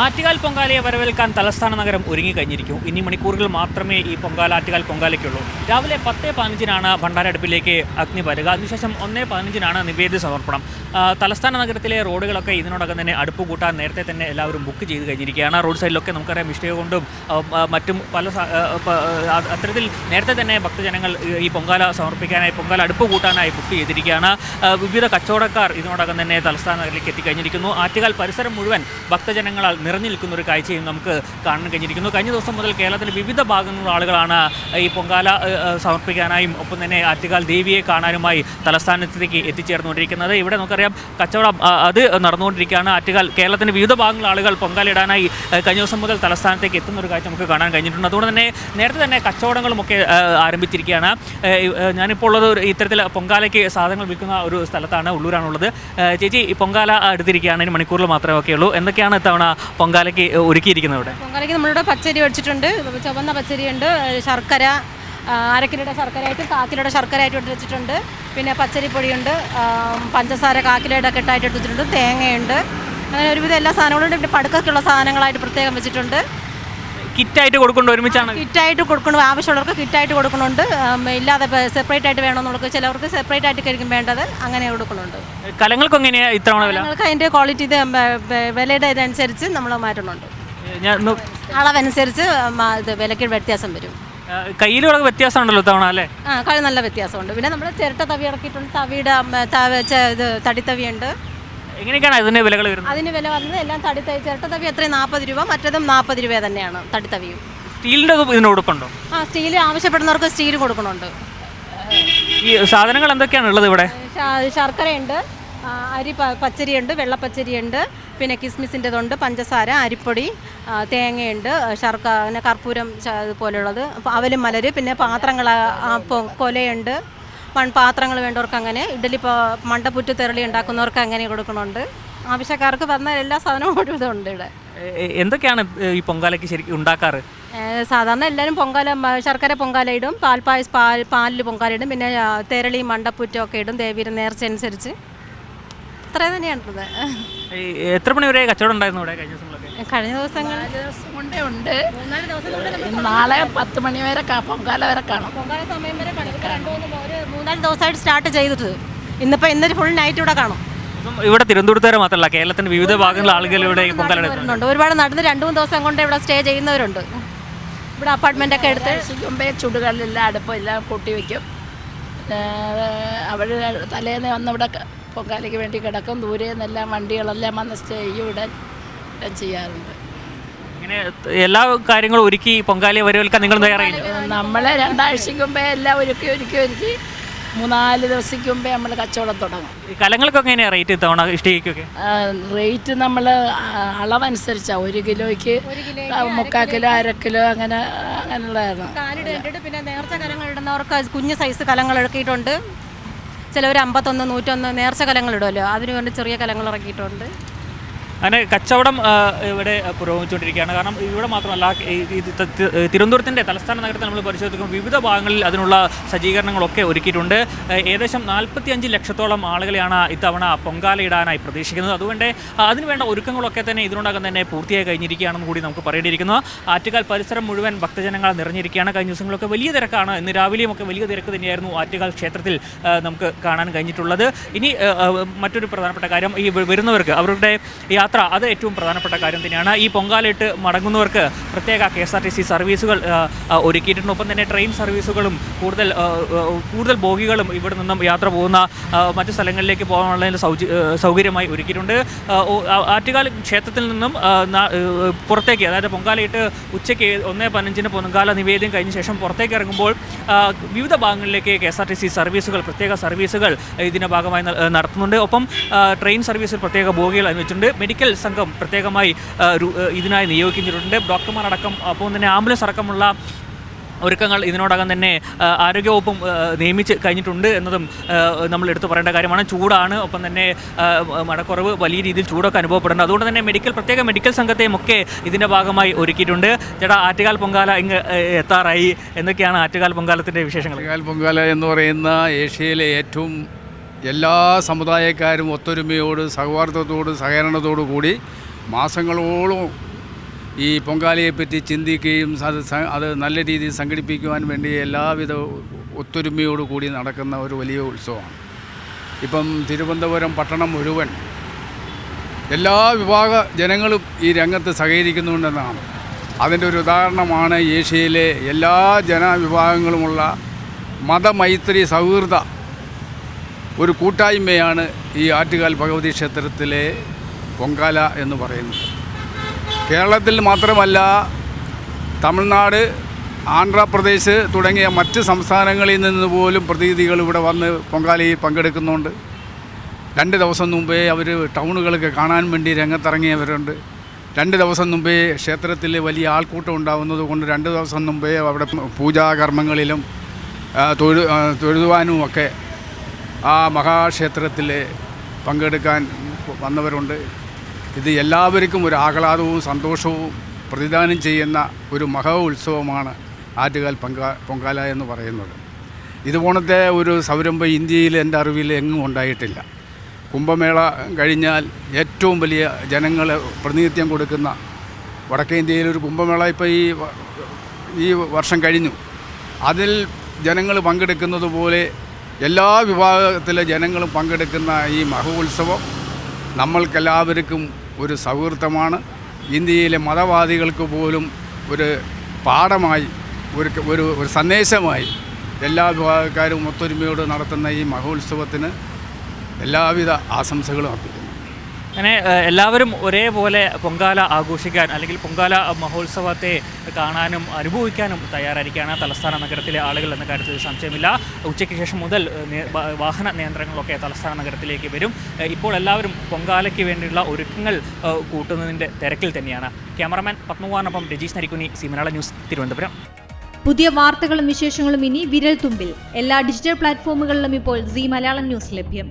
ആറ്റുകാൽ പൊങ്കാലയെ വരവേൽക്കാൻ തലസ്ഥാന നഗരം ഒരുങ്ങിക്കഴിഞ്ഞിരിക്കും ഇനി മണിക്കൂറുകൾ മാത്രമേ ഈ പൊങ്കാല ആറ്റുകാൽ പൊങ്കാലയ്ക്കുള്ളൂ. രാവിലെ പത്ത് പതിനഞ്ചിനാണ് ഭണ്ഡാരടുപ്പിലേക്ക് അഗ്നി വരിക. അതിനുശേഷം ഒന്ന് പതിനഞ്ചിനാണ് നിവേദ്യ സമർപ്പണം. തലസ്ഥാന നഗരത്തിലെ റോഡുകളൊക്കെ ഇതിനോടകം തന്നെ അടുപ്പ് കൂട്ടാൻ നേരത്തെ തന്നെ എല്ലാവരും ബുക്ക് ചെയ്ത് കഴിഞ്ഞിരിക്കുകയാണ്. റോഡ് സൈഡിലൊക്കെ നമുക്കറിയാം ഇഷ്ടിക കൊണ്ടും മറ്റും പല അത്തരത്തിൽ നേരത്തെ തന്നെ ഭക്തജനങ്ങൾ ഈ പൊങ്കാല സമർപ്പിക്കാനായി പൊങ്കാല അടുപ്പ് കൂട്ടാനായി ബുക്ക് ചെയ്തിരിക്കുകയാണ്. വിവിധ കച്ചവടക്കാർ ഇതിനോടകം തന്നെ തലസ്ഥാന നഗരത്തിലേക്ക് എത്തിക്കഴിഞ്ഞിരിക്കുന്നു. ആറ്റുകാൽ പരിസരം മുഴുവൻ ഭക്തജനങ്ങളാൽ നിറഞ്ഞു നിൽക്കുന്ന ഒരു കാഴ്ചയും നമുക്ക് കാണാൻ കഴിഞ്ഞിരിക്കുന്നു. കഴിഞ്ഞ ദിവസം മുതൽ കേരളത്തിലെ വിവിധ ഭാഗങ്ങളിലുള്ള ആളുകളാണ് ഈ പൊങ്കാല സമർപ്പിക്കാനായും ഒപ്പം തന്നെ ആറ്റുകാൽ ദേവിയെ കാണാനുമായി തലസ്ഥാനത്തേക്ക് എത്തിച്ചേർന്നുകൊണ്ടിരിക്കുന്നത്. ഇവിടെ നമുക്കറിയാം കച്ചവടം അത് നടന്നുകൊണ്ടിരിക്കുകയാണ്. ആറ്റുകാൽ കേരളത്തിന്റെ വിവിധ ഭാഗങ്ങളിലെ ആളുകൾ പൊങ്കാലിടാനായി കഴിഞ്ഞ ദിവസം മുതൽ തലസ്ഥാനത്തേക്ക് എത്തുന്ന ഒരു കാഴ്ച നമുക്ക് കാണാൻ കഴിഞ്ഞിട്ടുണ്ട്. അതുകൊണ്ട് തന്നെ നേരത്തെ തന്നെ കച്ചവടങ്ങളുമൊക്കെ ആരംഭിച്ചിരിക്കുകയാണ്. ഞാനിപ്പോൾ ഉള്ളത് ഒരു ഇത്തരത്തിൽ പൊങ്കാലയ്ക്ക് സാധനങ്ങൾ വിൽക്കുന്ന ഒരു സ്ഥലത്താണ് ഉള്ളൂരാണുള്ളത്. ചേച്ചി ഈ പൊങ്കാല എടുത്തിരിക്കുകയാണ് മണിക്കൂറിൽ മാത്രമേ ഒക്കെ ഉള്ളൂ എന്തൊക്കെയാണ് ഇത്തവണ പൊങ്കാലയ്ക്ക് ഒരുക്കിയിരിക്കുന്നത് ഇവിടെ പൊങ്കാലയ്ക്ക് നമ്മളിവിടെ പച്ചരി വെച്ചിട്ടുണ്ട്. ചുവന്ന പച്ചരിയുണ്ട് ശർക്കര അരക്കിലയുടെ അര കാക്കിലയുടെ ശർക്കരയായിട്ടും ശർക്കരയായിട്ട് എടുത്ത് വെച്ചിട്ടുണ്ട്. പിന്നെ പച്ചരിപ്പൊടിയുണ്ട് പഞ്ചസാര കാക്കിലയുടെ കിലോയുടെ ഒക്കെ ഇട്ടായിട്ട് എടുത്ത് വെച്ചിട്ടുണ്ട്. തേങ്ങയുണ്ട്. അങ്ങനെ ഒരുവിധം എല്ലാ സാധനങ്ങളും ഉണ്ട്. പിന്നെ പടുക്കൊക്കെയുള്ള സാധനങ്ങളായിട്ട് പ്രത്യേകം വെച്ചിട്ടുണ്ട്. കിറ്റായിട്ട് കൊടുക്കുന്നുണ്ട് ഒരുമിച്ചാണ്? കിറ്റായിട്ട് കൊടുക്കണം? ആവശ്യമുള്ളവർക്ക് കിറ്റായിട്ട് കൊടുക്കുന്നുണ്ട് ഇല്ലാതെ സെപ്പറേറ്റ് ആയിട്ട് വേണമെന്നുള്ളവർക്ക് ചിലവർക്ക് സെപ്പറേറ്റ് ആയിട്ട് കഴിക്കും വേണ്ടത്. അങ്ങനെ കൊടുക്കുന്നുണ്ട് കലങ്ങൾക്ക് എങ്ങനെയാണ് ഇത്തവണ വില? അതിന്റെ അതിന്റെ ക്വാളിറ്റി വിലയുടെ ഇതനുസരിച്ച് നമ്മൾ മാറ്റുന്നുണ്ട് അളവനുസരിച്ച് ഇത് വിലയ്ക്ക് വ്യത്യാസം വരും. കയ്യിലുള്ള വ്യത്യാസം ഉണ്ടല്ലോ തവണ അല്ലേ? ആ കളി നല്ല വ്യത്യാസമുണ്ട്. പിന്നെ നമ്മൾ ചിരട്ട തവി ഇറക്കിയിട്ടുണ്ട്. തവിയുടെ ഇത് തടിത്തവിയുണ്ട്. എങ്ങനെയൊക്കെയാണ് അതിന്റെ വിലകൾ വരുന്നത്? അതിന് വില വന്നത് എല്ലാം തടിത്തവി ചിരട്ട തവി എത്രയും നാൽപ്പത് രൂപ മറ്റതും നാൽപ്പത് രൂപ തന്നെയാണ് തടിത്തവിയും സ്റ്റീലിന്റെ ഇതിന് കൊടുക്കണ്ടോ ആ സ്റ്റീൽ ആവശ്യപ്പെടുന്നവർക്ക് സ്റ്റീൽ കൊടുക്കണുണ്ട്. ഈ സാധനങ്ങൾ എന്തൊക്കെയാണ് ഉള്ളത് ഇവിടെ? ശ- ശർക്കരയുണ്ട് ആ, അരി പ- പച്ചരിയുണ്ട് വെള്ളപ്പച്ചരിയുണ്ട് പിന്നെ കിസ്മിസിന്റെതുണ്ട് പഞ്ചസാര അരിപ്പൊടി ആ, തേങ്ങയുണ്ട് ശർക്ക പിന്നെ കർപ്പൂരം ച- ഇതുപോലുള്ളത് അവലും മലര് പിന്നെ പാത്രങ്ങൾ കൊലയുണ്ട്. മൺപാത്രങ്ങൾ വേണ്ടവർക്ക് അങ്ങനെ ഇഡലി മണ്ടപ്പുറ്റ് തെരളി ഉണ്ടാക്കുന്നവർക്ക് അങ്ങനെ കൊടുക്കണുണ്ട് ആവശ്യക്കാർക്ക് വന്ന എല്ലാ സാധനവും ഒരുവിധം ഉണ്ട് ഇവിടെ എന്തൊക്കെയാണ് ഈ പൊങ്കാലയ്ക്ക് ശരിക്കും ഉണ്ടാക്കാറ്? സാധാരണ എല്ലാവരും പൊങ്കാല ശർക്കര പൊങ്കാല ഇടും പാൽപ്പായസ് പാൽ പാലിൽ പൊങ്കാല ഇടും പിന്നെ തെരളി മണ്ടപ്പുറ്റും ഒക്കെ ഇടും ദേവിയുടെ നേർച്ച അനുസരിച്ച്. അത്ര തന്നെയാണുള്ളത് എത്ര മണി വരെ കച്ചവടം ഉണ്ടായിരുന്നു ഇവിടെ കഴിഞ്ഞ ദിവസങ്ങളൊക്കെ? കഴിഞ്ഞ ദിവസങ്ങൾ ദിവസം കൊണ്ടേ ഉണ്ട്. നാളെ പത്ത് മണി വരെ കാ- പൊങ്കാല വരെ കാണും. പൊങ്കാല സമയം വരെ കാണും മൂന്നാൽ ദിവസമായിട്ട് സ്റ്റാർട്ട് ചെയ്തിട്ട് ഇന്നിപ്പോൾ ഇന്നൊരു ഫുൾ നൈറ്റ് ഇവിടെ കാണും. ഇപ്പം ഇവിടെ തിരുവനന്തപുരത്തുകാരെ മാത്രമല്ല കേരളത്തിന്റെ വിവിധ ഭാഗങ്ങളിലെ ആളുകൾ ഇവിടെ ഈ പൊങ്കാല എടുക്കുന്നുണ്ട് വരുന്നുണ്ട് ഒരുപാട് നടന്ന് രണ്ടു മൂന്ന് ദിവസം കൊണ്ട് ഇവിടെ സ്റ്റേ ചെയ്യുന്നവരുണ്ട്. ഇവിടെ അപ്പാർട്ട്മെന്റ് ഒക്കെ എടുത്ത്. മുമ്പേ ചുടുകളില്ല അടുപ്പെല്ലാം കൂട്ടി വെക്കും. അവർ തലേന്ന് വന്നിവിടെ പൊങ്കാലയ്ക്ക് വേണ്ടി കിടക്കും. ദൂരെ നിന്നെല്ലാം വണ്ടികളെല്ലാം വന്ന് സ്റ്റേ ചെയ്യും ഇവിടെ ചെയ്യാറുണ്ട്. ഇങ്ങനെ എല്ലാ കാര്യങ്ങളും ഒരുക്കി പൊങ്കാലയെ വരവേൽക്കാൻ നിങ്ങൾ തയ്യാറായില്ല? നമ്മളെ രണ്ടാഴ്ചയ്ക്ക് മുമ്പേ എല്ലാം ഒരുക്കി ഒരുക്കി ഒരുക്കി. മൂന്നാൽ ദിവസത്തേക്ക് മുമ്പേ നമ്മൾ കച്ചവടം തുടങ്ങും. ഈ കലങ്ങൾക്കൊക്കെ എങ്ങനെയാണ് റേറ്റ് ഇത്തവണ ഇഷ്ടികയ്ക്കൊക്കെ? റേറ്റ് നമ്മൾ അളവനുസരിച്ചാണ് ഒരു കിലോയ്ക്ക് മുക്കാൽ കിലോ അര കിലോ അങ്ങനെ അങ്ങനെയുള്ളതാണ് കാലിട് ഇട്ടിട്ട് പിന്നെ നേർച്ച കലങ്ങൾ ഇടുന്നവർക്ക് കുഞ്ഞ് സൈസ് കലങ്ങൾ ഇറക്കിയിട്ടുണ്ട്. ചിലവർ അമ്പത്തൊന്ന് നൂറ്റൊന്ന് നേർച്ച കലങ്ങൾ ഇടുമല്ലോ അതിന് വേണ്ടി ചെറിയ കലങ്ങൾ ഇറക്കിയിട്ടുണ്ട്. അങ്ങനെ കച്ചവടം ഇവിടെ പുരോഗമിച്ചുകൊണ്ടിരിക്കുകയാണ്. കാരണം ഇവിടെ മാത്രമല്ല തിരുവനന്തപുരത്തിന്റെ തലസ്ഥാന നഗരത്തെ നമ്മൾ പരിശോധിക്കുമ്പോൾ വിവിധ ഭാഗങ്ങളിൽ അതിനുള്ള സജ്ജീകരണങ്ങളൊക്കെ ഒരുക്കിയിട്ടുണ്ട്. ഏകദേശം നാൽപ്പത്തിയഞ്ച് ലക്ഷത്തോളം ആളുകളെയാണ് ഇത്തവണ പൊങ്കാല ഇടാനായി പ്രതീക്ഷിക്കുന്നത്. അതുകൊണ്ട് അതിനുവേണ്ട ഒരുക്കങ്ങളൊക്കെ തന്നെ ഇതിനോടകം തന്നെ പൂർത്തിയായി കഴിഞ്ഞിരിക്കുകയാണെന്ന് കൂടി നമുക്ക് പറയേണ്ടിയിരിക്കുന്നു. ആറ്റുകാൽ പരിസരം മുഴുവൻ ഭക്തജനങ്ങൾ നിറഞ്ഞിരിക്കുകയാണ്. കഴിഞ്ഞ ദിവസങ്ങളൊക്കെ വലിയ തിരക്കാണ്. ഇന്ന് രാവിലെയും ഒക്കെ വലിയ തിരക്ക് തന്നെയായിരുന്നു ആറ്റുകാൽ ക്ഷേത്രത്തിൽ നമുക്ക് കാണാൻ കഴിഞ്ഞിട്ടുള്ളത്. ഇനി മറ്റൊരു പ്രധാനപ്പെട്ട കാര്യം ഈ വരുന്നവർക്ക് അവരുടെ യാത്ര അത് ഏറ്റവും പ്രധാനപ്പെട്ട കാര്യം തന്നെയാണ്. ഈ പൊങ്കാലയിട്ട് മടങ്ങുന്നവർക്ക് പ്രത്യേക K S R T C സർവീസുകൾ ഒരുക്കിയിട്ടുണ്ട്. ഒപ്പം തന്നെ ട്രെയിൻ സർവീസുകളും കൂടുതൽ കൂടുതൽ ബോഗികളും ഇവിടെ നിന്നും യാത്ര പോകുന്ന മറ്റു സ്ഥലങ്ങളിലേക്ക് പോകാനുള്ളതിന് സൗജ സൗകര്യമായി ഒരുക്കിയിട്ടുണ്ട്. ആറ്റുകാൽ ക്ഷേത്രത്തിൽ നിന്നും പുറത്തേക്ക് അതായത് പൊങ്കാലയിട്ട് ഉച്ചയ്ക്ക് ഒന്നേ പതിനഞ്ചിന് പൊങ്കാല നിവേദ്യം കഴിഞ്ഞ ശേഷം പുറത്തേക്ക് ഇറങ്ങുമ്പോൾ വിവിധ ഭാഗങ്ങളിലേക്ക് K S R T C സർവീസുകൾ പ്രത്യേക സർവീസുകൾ ഇതിന്റെ ഭാഗമായി നടത്തുന്നുണ്ട്. ഒപ്പം ട്രെയിൻ സർവീസിൽ പ്രത്യേക ബോഗികൾ അനുവദിച്ചിട്ടുണ്ട് മെഡിക്കൽ സംഘം പ്രത്യേകമായി ഇതിനായി നിയോഗിച്ചിട്ടുണ്ട് ഡോക്ടർമാരടക്കം ഒപ്പം തന്നെ ആംബുലൻസ് അടക്കമുള്ള ഒരുക്കങ്ങൾ ഇതിനോടകം തന്നെ ആരോഗ്യവകുപ്പും നിയമിച്ച് കഴിഞ്ഞിട്ടുണ്ട് എന്നതും നമ്മൾ എടുത്തു പറയേണ്ട കാര്യമാണ്. ചൂടാണ് ഒപ്പം തന്നെ മഴക്കുറവ് വലിയ രീതിയിൽ ചൂടൊക്കെ അനുഭവപ്പെടുന്നുണ്ട്. അതുകൊണ്ട് തന്നെ മെഡിക്കൽ പ്രത്യേക മെഡിക്കൽ സംഘത്തെയും ഒക്കെ ഇതിന്റെ ഭാഗമായി ഒരുക്കിയിട്ടുണ്ട്. ചേട്ടാ ആറ്റുകാൽ പൊങ്കാല ഇങ്ങ് എത്താറായി. എന്നൊക്കെയാണ് ആറ്റുകാൽ പൊങ്കാലത്തിന്റെ വിശേഷങ്ങൾ? ആറ്റുകാൽ പൊങ്കാല എന്ന് പറയുന്ന ഏഷ്യയിലെ ഏറ്റവും എല്ലാ സമുദായക്കാരും ഒത്തൊരുമയോട് സൗഹാർദ്ദത്തോട് സഹകരണത്തോടു കൂടി മാസങ്ങളോളം ഈ പൊങ്കാലയെപ്പറ്റി ചിന്തിക്കുകയും അത് അത് നല്ല രീതിയിൽ സംഘടിപ്പിക്കുവാൻ വേണ്ടി എല്ലാവിധ ഒത്തൊരുമയോടു കൂടി നടക്കുന്ന ഒരു വലിയ ഉത്സവമാണ്. ഇപ്പം തിരുവനന്തപുരം പട്ടണം മുഴുവൻ എല്ലാ വിഭാഗ ജനങ്ങളും ഈ രംഗത്ത് സഹകരിക്കുന്നുണ്ടെന്നാണ്. അതിന്റെ ഒരു ഉദാഹരണമാണ് ഏഷ്യയിലെ എല്ലാ ജനവിഭാഗങ്ങളുമുള്ള മതമൈത്രി സൗഹൃദ ഒരു കൂട്ടായ്മയാണ് ഈ ആറ്റുകാൽ ഭഗവതി ക്ഷേത്രത്തിലെ പൊങ്കാല എന്ന് പറയുന്നത്. കേരളത്തിൽ മാത്രമല്ല തമിഴ്നാട് ആന്ധ്രാപ്രദേശ് തുടങ്ങിയ മറ്റ് സംസ്ഥാനങ്ങളിൽ നിന്ന് പോലും പ്രതിനിധികൾ ഇവിടെ വന്ന് പൊങ്കാലയിൽ പങ്കെടുക്കുന്നുണ്ട്. രണ്ട് ദിവസം മുമ്പേ അവർ ടൗണുകളൊക്കെ കാണാൻ വേണ്ടി രംഗത്തിറങ്ങിയവരുണ്ട്. രണ്ട് ദിവസം മുമ്പേ ക്ഷേത്രത്തിൽ വലിയ ആൾക്കൂട്ടം ഉണ്ടാകുന്നത് കൊണ്ട് രണ്ട് ദിവസം മുമ്പേ അവിടെ പൂജാകർമ്മങ്ങളിലും തൊഴു തൊഴുതുവാനുമൊക്കെ ആ മഹാക്ഷേത്രത്തിൽ പങ്കെടുക്കാൻ വന്നവരുണ്ട്. ഇത് എല്ലാവർക്കും ഒരു ആഹ്ലാദവും സന്തോഷവും പ്രതിദാനം ചെയ്യുന്ന ഒരു മഹാ ഉത്സവമാണ് ആറ്റുകാൽ പൊങ്കാ പൊങ്കാല എന്ന് പറയുന്നത്. ഇതുപോലത്തെ ഒരു സംരംഭം ഇന്ത്യയിൽ എന്റെ അറിവിൽ എങ്ങും ഉണ്ടായിട്ടില്ല. കുംഭമേള കഴിഞ്ഞാൽ ഏറ്റവും വലിയ ജനങ്ങൾ പ്രതിനിധ്യം കൊടുക്കുന്ന വടക്കേ ഇന്ത്യയിൽ ഒരു കുംഭമേള ഇപ്പോൾ ഈ ഈ വർഷം കഴിഞ്ഞു. അതിൽ ജനങ്ങൾ പങ്കെടുക്കുന്നത് പോലെ എല്ലാ വിഭാഗത്തിലെ ജനങ്ങളും പങ്കെടുക്കുന്ന ഈ മഹോത്സവം നമ്മൾക്കെല്ലാവർക്കും ഒരു സൗഹൃദമാണ്. ഇന്ത്യയിലെ മതവാദികൾക്ക് പോലും ഒരു പാഠമായി ഒരു ഒരു ഒരു സന്ദേശമായി എല്ലാ വിഭാഗക്കാരും ഒത്തൊരുമയോട് നടത്തുന്ന ഈ മഹോത്സവത്തിന് എല്ലാവിധ ആശംസകളും അർപ്പിക്കുന്നു. അങ്ങനെ എല്ലാവരും ഒരേപോലെ പൊങ്കാല ആഘോഷിക്കാൻ അല്ലെങ്കിൽ പൊങ്കാല മഹോത്സവത്തെ കാണാനും അനുഭവിക്കാനും തയ്യാറായിരിക്കുകയാണ് തലസ്ഥാന നഗരത്തിലെ ആളുകൾ എന്ന കാര്യത്തിൽ സംശയമില്ല. ഉച്ചയ്ക്ക് ശേഷം മുതൽ വാഹന നിയന്ത്രണങ്ങളൊക്കെ തലസ്ഥാന നഗരത്തിലേക്ക് വരും. ഇപ്പോൾ എല്ലാവരും പൊങ്കാലയ്ക്ക് വേണ്ടിയുള്ള ഒരുക്കങ്ങൾ കൂട്ടുന്നതിന്റെ തിരക്കിൽ തന്നെയാണ്. ക്യാമറമാൻ പത്മകുമാറിനൊപ്പം രജീഷ് നരിക്കുനി സി മലയാള ന്യൂസ് തിരുവനന്തപുരം. പുതിയ വാർത്തകളും വിശേഷങ്ങളും ഇനി വിരൽ തുമ്പിൽ എല്ലാ ഡിജിറ്റൽ പ്ലാറ്റ്ഫോമുകളിലും ഇപ്പോൾ സി മലയാളം ന്യൂസ് ലഭ്യം.